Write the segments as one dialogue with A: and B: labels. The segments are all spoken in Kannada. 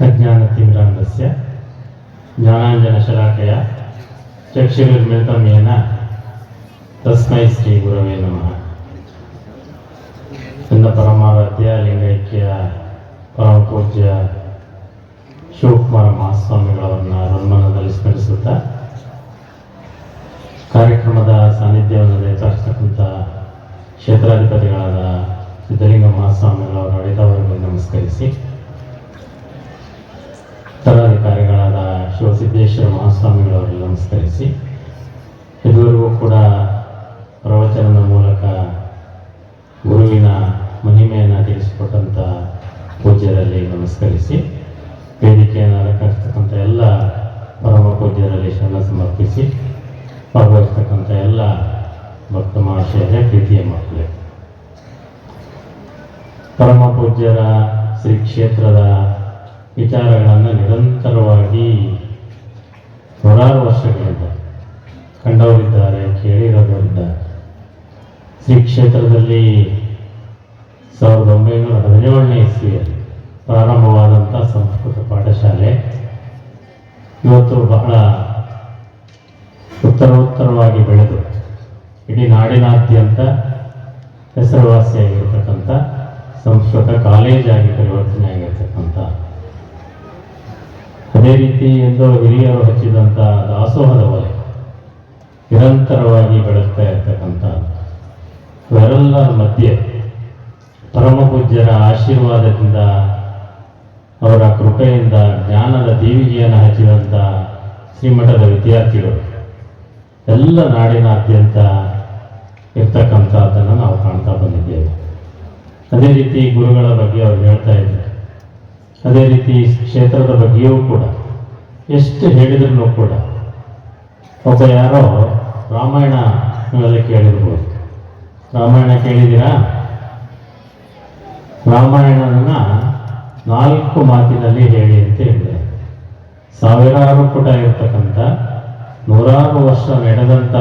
A: अज्ञानतिमिरान्धस्य ज्ञानाञ्जनशलाकय चक्षुर्मिलितं येन तस्मै श्रीगुरवे नमः ನನ್ನ ಪರಮಾರಾಧ್ಯ ಲಿಂಗೈಕ್ಯ ಪರಮ ಪೂಜ್ಯ ಶಿವಕುಮಾರ ಮಹಾಸ್ವಾಮಿಗಳವರನ್ನ ಹನುಮಾನದಲ್ಲಿ ಸ್ಮರಿಸುತ್ತಾ ಕಾರ್ಯಕ್ರಮದ ಸಾನ್ನಿಧ್ಯವನ್ನು ನೇತಾಡ್ತಕ್ಕಂಥ ಕ್ಷೇತ್ರಾಧಿಪತಿಗಳಾದ ಸಿದ್ಧಲಿಂಗ ಮಹಾಸ್ವಾಮಿಗಳವರ ಅಡಿದವರಿಗೆ ನಮಸ್ಕರಿಸಿ ಶಿವಸಿದ್ದೇಶ್ವರ ಮಹಾಸ್ವಾಮಿಗಳವರಿಗೆ ನಮಸ್ಕರಿಸಿ. ಇದುವರೆಗೂ ಕೂಡ ಪ್ರವಚನದ ಮೂಲಕ ಗುರುವಿನ ಮಹಿಮೆಯನ್ನು ತಿಳಿಸಿಕೊಟ್ಟಂಥ ಪೂಜ್ಯರಲ್ಲಿ ನಮಸ್ಕರಿಸಿ. ವೇದಿಕೆಯನ್ನು ಅಲಂಕರಿಸ್ತಕ್ಕಂಥ ಎಲ್ಲ ಪರಮ ಪೂಜ್ಯರಲ್ಲಿ ಶರಣ ಸಮರ್ಪಿಸಿ. ಭಾಗವಹಿಸ್ತಕ್ಕಂಥ ಎಲ್ಲ ಭಕ್ತ ಮಹಾಶಯರೇ ಪ್ರೀತಿಯ ಮಕ್ಕಳೇ. ಪರಮ ಪೂಜ್ಯರ ಶ್ರೀ ಕ್ಷೇತ್ರದ ವಿಚಾರಗಳನ್ನು ನಿರಂತರವಾಗಿ ನೂರಾರು ವರ್ಷಗಳಿಂದ ಕಂಡವರಿದ್ದಾರೆ ಕೇಳಿರೋರಿದ್ದಾರೆ ಶ್ರೀ ಕ್ಷೇತ್ರದಲ್ಲಿ ಸಾವಿರದ ಒಂಬೈನೂರ ಹದಿನೇಳನೇ ಇಸ್ವಿಯಲ್ಲಿ ಪ್ರಾರಂಭವಾದಂಥ ಸಂಸ್ಕೃತ ಪಾಠಶಾಲೆ. ಇವತ್ತು ಬಹಳ ಉತ್ತರೋತ್ತರವಾಗಿ ಬೆಳೆದು ಇಡೀ ನಾಡಿನಾದ್ಯಂತ ಹೆಸರುವಾಸಿಯಾಗಿರ್ತಕ್ಕಂಥ ಸಂಸ್ಕೃತ ಕಾಲೇಜಾಗಿ ಪರಿವರ್ತನೆ ಆಗಿರ್ತಕ್ಕಂಥ ಅದೇ ರೀತಿ ಎಂದು ಹಿರಿಯರು ಹಚ್ಚಿದಂಥ ದಾಸೋಹದ ಒಲೆ ನಿರಂತರವಾಗಿ ಬೆಳಗ್ತಾ ಇರ್ತಕ್ಕಂಥ ಇವೆಲ್ಲರ ಮಧ್ಯೆ ಪರಮ ಪೂಜ್ಯರ ಆಶೀರ್ವಾದದಿಂದ ಅವರ ಕೃಪೆಯಿಂದ ಜ್ಞಾನದ ದೀವಿಗೆಯನ್ನು ಹಚ್ಚಿದಂಥ ಶ್ರೀಮಠದ ವಿದ್ಯಾರ್ಥಿಗಳು ಎಲ್ಲ ನಾಡಿನಾದ್ಯಂತ ಇರ್ತಕ್ಕಂಥದ್ದನ್ನು ನಾವು ಕಾಣ್ತಾ ಬಂದಿದ್ದೇವೆ. ಅದೇ ರೀತಿ ಗುರುಗಳ ಬಗ್ಗೆ ಅವ್ರು ಹೇಳ್ತಾ ಅದೇ ರೀತಿ ಕ್ಷೇತ್ರದ ಬಗ್ಗೆಯೂ ಕೂಡ, ಎಷ್ಟು ಹೇಳಿದ್ರು ಕೂಡ ಒಬ್ಬ ಯಾರೋ ರಾಮಾಯಣ ನೀವೆಲ್ಲ ಕೇಳಿರ್ಬೋದು. ರಾಮಾಯಣ ಕೇಳಿದ್ದೀರಾ? ರಾಮಾಯಣನ ನಾಲ್ಕು ಮಾತಿನಲ್ಲಿ ಹೇಳಿ ಅಂತ ಹೇಳಿದೆ. ಸಾವಿರಾರು ಪುಟ ಇರತಕ್ಕಂಥ ನೂರಾರು ವರ್ಷ ನಡೆದಂಥ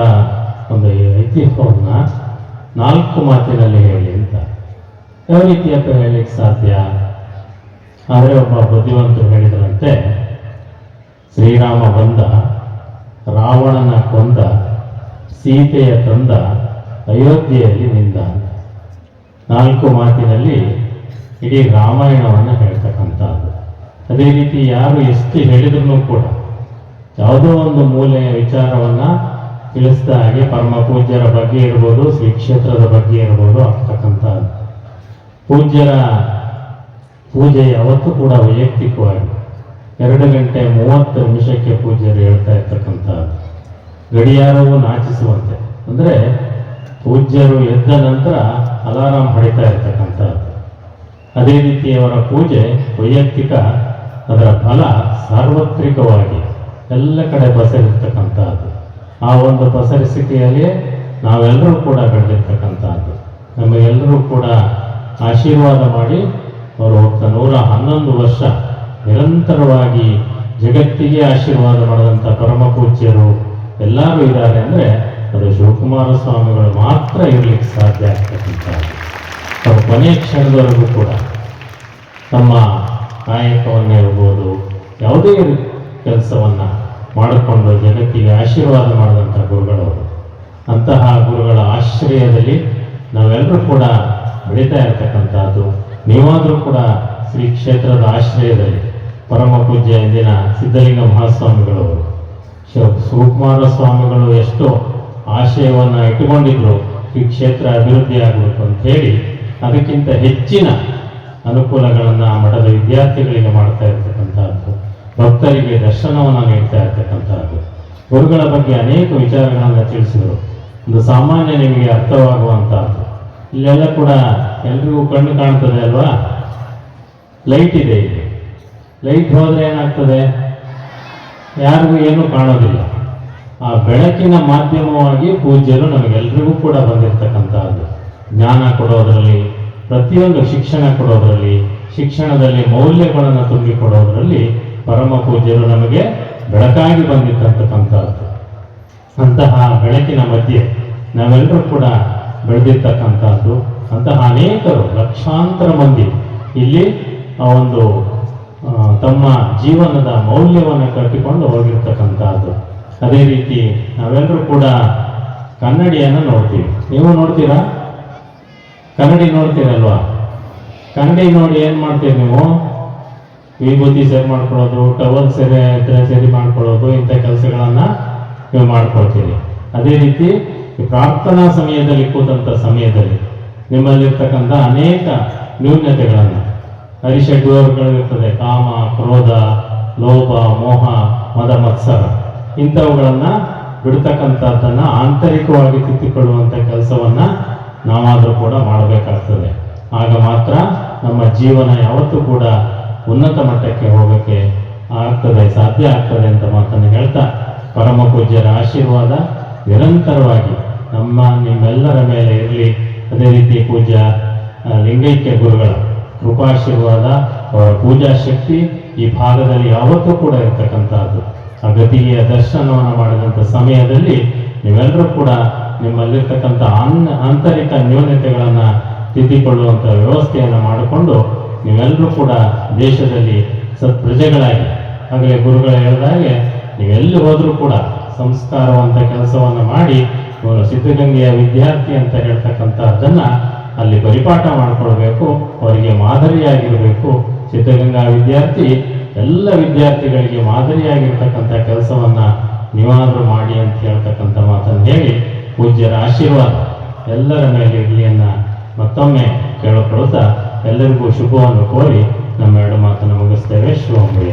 A: ಒಂದು ಐತಿಹ್ಯವನ್ನ ನಾಲ್ಕು ಮಾತಿನಲ್ಲಿ ಹೇಳಿ ಅಂತ. ಯಾವ ರೀತಿಯ ಹೇಳಲಿಕ್ಕೆ ಸಾಧ್ಯ? ಆದರೆ ಒಬ್ಬ ಬುದ್ಧಿವಂತರು ಹೇಳಿದರಂತೆ, ಶ್ರೀರಾಮ ಬಂದ, ರಾವಣನ ಕೊಂದ, ಸೀತೆಯ ತಂದ, ಅಯೋಧ್ಯೆಯಲ್ಲಿ ನಿಂದ. ನಾಲ್ಕು ಮಾತಿನಲ್ಲಿ ಇಡೀ ರಾಮಾಯಣವನ್ನು ಹೇಳ್ತಕ್ಕಂಥದ್ದು. ಅದೇ ರೀತಿ ಯಾರು ಎಷ್ಟು ಹೇಳಿದ್ರು ಕೂಡ ಯಾವುದೋ ಒಂದು ಮೂಲೆಯ ವಿಚಾರವನ್ನ ತಿಳಿಸಿದ ಹಾಗೆ ಪರಮ ಪೂಜ್ಯರ ಬಗ್ಗೆ ಇರ್ಬೋದು ಶ್ರೀ ಕ್ಷೇತ್ರದ ಬಗ್ಗೆ ಇರ್ಬೋದು ಆಗ್ತಕ್ಕಂಥದ್ದು. ಪೂಜ್ಯರ ಪೂಜೆ ಯಾವತ್ತೂ ಕೂಡ ವೈಯಕ್ತಿಕವಾಗಿ. ಎರಡು ಗಂಟೆ ಮೂವತ್ತು ನಿಮಿಷಕ್ಕೆ ಪೂಜೆಯಲ್ಲಿ ಹೇಳ್ತಾ ಇರ್ತಕ್ಕಂಥ ಗಡಿಯಾರವು ನಾಚಿಸುವಂತೆ. ಅಂದರೆ ಪೂಜ್ಯರು ಎದ್ದ ನಂತರ ಅಲಾರಾಮ್ ಹೊಡಿತಾ ಇರ್ತಕ್ಕಂಥದ್ದು. ಅದೇ ರೀತಿ ಅವರ ಪೂಜೆ ವೈಯಕ್ತಿಕ, ಅದರ ಫಲ ಸಾರ್ವತ್ರಿಕವಾಗಿ ಎಲ್ಲ ಕಡೆ ಪಸರಿರ್ತಕ್ಕಂಥದ್ದು ಆ ಒಂದು ಪಸರಿಸಿಕೆಯಲ್ಲಿ ನಾವೆಲ್ಲರೂ ಕೂಡ ಬೆಳೆದಿರ್ತಕ್ಕಂಥದ್ದು. ನಮಗೆಲ್ಲರೂ ಕೂಡ ಆಶೀರ್ವಾದ ಮಾಡಿ ಅವರು ಹೋಗ್ತಾ ನೂರ ಹನ್ನೊಂದು ವರ್ಷ ನಿರಂತರವಾಗಿ ಜಗತ್ತಿಗೆ ಆಶೀರ್ವಾದ ಮಾಡಿದಂಥ ಪರಮ ಪೂಜ್ಯರು ಎಲ್ಲರೂ ಇದ್ದಾರೆ ಅಂದರೆ ಅದು ಶಿವಕುಮಾರ ಸ್ವಾಮಿಗಳು ಮಾತ್ರ ಇರಲಿಕ್ಕೆ ಸಾಧ್ಯ ಆಗ್ತಕ್ಕಂಥ ಅವರು ಕೊನೆಯ ಕ್ಷಣದವರೆಗೂ ಕೂಡ ತಮ್ಮ ನಾಯಕವನ್ನೇ ಇರ್ಬೋದು, ಯಾವುದೇ ಕೆಲಸವನ್ನು ಮಾಡಿಕೊಂಡು ಜಗತ್ತಿಗೆ ಆಶೀರ್ವಾದ ಮಾಡಿದಂಥ ಗುರುಗಳವರು. ಅಂತಹ ಗುರುಗಳ ಆಶ್ರಯದಲ್ಲಿ ನಾವೆಲ್ಲರೂ ಕೂಡ ಬೆಳೀತಾ ಇರ್ತಕ್ಕಂಥದ್ದು. ನೀವಾದರೂ ಕೂಡ ಶ್ರೀ ಕ್ಷೇತ್ರದ ಆಶ್ರಯದಲ್ಲಿ ಪರಮ ಪೂಜ್ಯ ಇಂದಿನ ಸಿದ್ಧಲಿಂಗ ಮಹಾಸ್ವಾಮಿಗಳು ಶಿವ ಶಿವಕುಮಾರ ಸ್ವಾಮಿಗಳು ಎಷ್ಟು ಆಶಯವನ್ನು ಇಟ್ಟುಕೊಂಡಿದ್ರು ಈ ಕ್ಷೇತ್ರ ಅಭಿವೃದ್ಧಿ ಆಗಬೇಕು ಅಂತ ಹೇಳಿ ಅದಕ್ಕಿಂತ ಹೆಚ್ಚಿನ ಅನುಕೂಲಗಳನ್ನು ಮಠದ ವಿದ್ಯಾರ್ಥಿಗಳಿಗೆ ಮಾಡ್ತಾ ಇರ್ತಕ್ಕಂಥದ್ದು, ಭಕ್ತರಿಗೆ ದರ್ಶನವನ್ನು ನೀಡ್ತಾ ಇರ್ತಕ್ಕಂಥದ್ದು. ಗುರುಗಳ ಬಗ್ಗೆ ಅನೇಕ ವಿಚಾರಗಳನ್ನು ತಿಳಿಸಿದರು. ಒಂದು ಸಾಮಾನ್ಯ ನಿಮಗೆ ಅರ್ಥವಾಗುವಂತಹದ್ದು ಇಲ್ಲೆಲ್ಲ ಕೂಡ ಎಲ್ರಿಗೂ ಕಣ್ಣು ಕಾಣ್ತದೆ ಅಲ್ವಾ? ಲೈಟ್ ಇದೆ ಇಲ್ಲಿ. ಲೈಟ್ ಹೋದರೆ ಏನಾಗ್ತದೆ? ಯಾರಿಗೂ ಏನೂ ಕಾಣೋದಿಲ್ಲ. ಆ ಬೆಳಕಿನ ಮಾಧ್ಯಮವಾಗಿ ಪೂಜ್ಯರು ನಮಗೆಲ್ರಿಗೂ ಕೂಡ ಬಂದಿರತಕ್ಕಂಥದ್ದು ಜ್ಞಾನ ಕೊಡೋದರಲ್ಲಿ, ಪ್ರತಿಯೊಂದು ಶಿಕ್ಷಣ ಕೊಡೋದರಲ್ಲಿ, ಶಿಕ್ಷಣದಲ್ಲಿ ಮೌಲ್ಯಗಳನ್ನು ತುಂಬಿಕೊಡೋದರಲ್ಲಿ ಪರಮ ಪೂಜ್ಯರು ನಮಗೆ ಬೆಳಕಾಗಿ ಬಂದಿರ್ತಕ್ಕಂಥದ್ದು ಅಂತಹ ಬೆಳಕಿನ ಮಧ್ಯೆ ನಾವೆಲ್ಲರೂ ಕೂಡ ಬೆಳೆದಿರ್ತಕ್ಕಂಥದ್ದು ಅಂತಹ ಅನೇಕರು, ಲಕ್ಷಾಂತರ ಮಂದಿ. ಇಲ್ಲಿ ಒಂದು ತಮ್ಮ ಜೀವನದ ಮೌಲ್ಯವನ್ನು ಕಟ್ಟಿಕೊಂಡು ಹೋಗಿರ್ತಕ್ಕಂಥದ್ದು. ಅದೇ ರೀತಿ ನಾವೆಲ್ಲರೂ ಕೂಡ ಕನ್ನಡಿಯನ್ನು ನೋಡ್ತೀವಿ. ನೀವು ನೋಡ್ತೀರಾ? ಕನ್ನಡಿ ನೋಡ್ತೀರಲ್ವಾ? ಕನ್ನಡಿ ನೋಡಿ ಏನು ಮಾಡ್ತೀರಿ ನೀವು? ವಿಭೂತಿ ಸರಿ ಮಾಡ್ಕೊಳ್ಳೋದು, ಟವಲ್ ಸರಿ ಸರಿ ಮಾಡ್ಕೊಳ್ಳೋದು, ಇಂಥ ಕೆಲಸಗಳನ್ನ ನೀವು ಮಾಡ್ಕೊಳ್ತೀರಿ. ಅದೇ ರೀತಿ ಪ್ರಾರ್ಥನಾ ಸಮಯದಲ್ಲಿ ಕೂತಂಥ ಸಮಯದಲ್ಲಿ ನಿಮ್ಮಲ್ಲಿರ್ತಕ್ಕಂಥ ಅನೇಕ ನ್ಯೂನ್ಯತೆಗಳನ್ನು ಹರಿಷಡ್ವರ್ಗಳಿರ್ತದೆ ಕಾಮ, ಕ್ರೋಧ, ಲೋಭ, ಮೋಹ, ಮದ, ಮತ್ಸರ, ಇಂಥವುಗಳನ್ನು ಬಿಡ್ತಕ್ಕಂಥದ್ದನ್ನ ಆಂತರಿಕವಾಗಿ ತಿದ್ದಿಕೊಳ್ಳುವಂಥ ಕೆಲಸವನ್ನ ನಾವಾದರೂ ಕೂಡ ಮಾಡಬೇಕಾಗ್ತದೆ. ಆಗ ಮಾತ್ರ ನಮ್ಮ ಜೀವನ ಯಾವತ್ತೂ ಕೂಡ ಉನ್ನತ ಮಟ್ಟಕ್ಕೆ ಹೋಗೋಕ್ಕೆ ಆಗ್ತದೆ, ಸಾಧ್ಯ ಆಗ್ತದೆ ಅಂತ ಮಾತನ್ನು ಹೇಳ್ತಾ ಪರಮ ಪೂಜ್ಯರ ಆಶೀರ್ವಾದ ನಿರಂತರವಾಗಿ ನಮ್ಮ ನಿಮ್ಮೆಲ್ಲರ ಮೇಲೆ ಇರಲಿ. ಅದೇ ರೀತಿ ಪೂಜ್ಯ ಆ, ಲಿಂಗೈಕ್ಯ ಗುರುಗಳ ಕೃಪಾಶೀರ್ವಾದ ಅವರ ಪೂಜಾ ಶಕ್ತಿ ಈ ಭಾಗದಲ್ಲಿ ಯಾವತ್ತೂ ಕೂಡ ಇರತಕ್ಕಂಥದ್ದು. ಆ ಗತಿಗೆಯ ದರ್ಶನವನ್ನು ಮಾಡಿದಂಥ ಸಮಯದಲ್ಲಿ ನೀವೆಲ್ಲರೂ ಕೂಡ ನಿಮ್ಮಲ್ಲಿರ್ತಕ್ಕಂಥ ಅನ್ ಆಂತರಿಕ ನ್ಯೂನತೆಗಳನ್ನು ತಿದ್ದಿಕೊಳ್ಳುವಂಥ ವ್ಯವಸ್ಥೆಯನ್ನು ಮಾಡಿಕೊಂಡು ನೀವೆಲ್ಲರೂ ಕೂಡ ದೇಶದಲ್ಲಿ ಸತ್ ಪ್ರಜೆಗಳಾಗಿ ಆಗಲೇ ಗುರುಗಳು ಹೇಳಿದಾಗೆ ನೀವೆಲ್ಲಿ ಹೋದರೂ ಕೂಡ ಸಂಸ್ಕಾರವಂತ ಕೆಲಸವನ್ನು ಮಾಡಿ ಸಿದ್ಧಗಂಗೆಯ ವಿದ್ಯಾರ್ಥಿ ಅಂತ ಹೇಳ್ತಕ್ಕಂಥದ್ದನ್ನ ಅಲ್ಲಿ ಪರಿಪಾಠ ಮಾಡಿಕೊಳ್ಬೇಕು, ಅವರಿಗೆ ಮಾದರಿಯಾಗಿರಬೇಕು. ಸಿದ್ಧಗಂಗಾ ವಿದ್ಯಾರ್ಥಿ ಎಲ್ಲ ವಿದ್ಯಾರ್ಥಿಗಳಿಗೆ ಮಾದರಿಯಾಗಿರ್ತಕ್ಕಂಥ ಕೆಲಸವನ್ನ ನೀವಾದರೂ ಮಾಡಿ ಅಂತ ಹೇಳ್ತಕ್ಕಂಥ ಮಾತನ್ನು ಹೇಳಿ ಪೂಜ್ಯರ ಆಶೀರ್ವಾದ ಎಲ್ಲರ ಮೇಲೆ ಇರಲಿ ಅನ್ನ ಮತ್ತೊಮ್ಮೆ ಕೇಳಿಕೊಳ್ಳುತ್ತಾ ಎಲ್ಲರಿಗೂ ಶುಭವನ್ನು ಕೋರಿ ನಮ್ಮ ಎರಡು ಮಾತನ್ನು ಮುಗಿಸ್ತೇವೆ. ಶಿವಮಯ್ಯ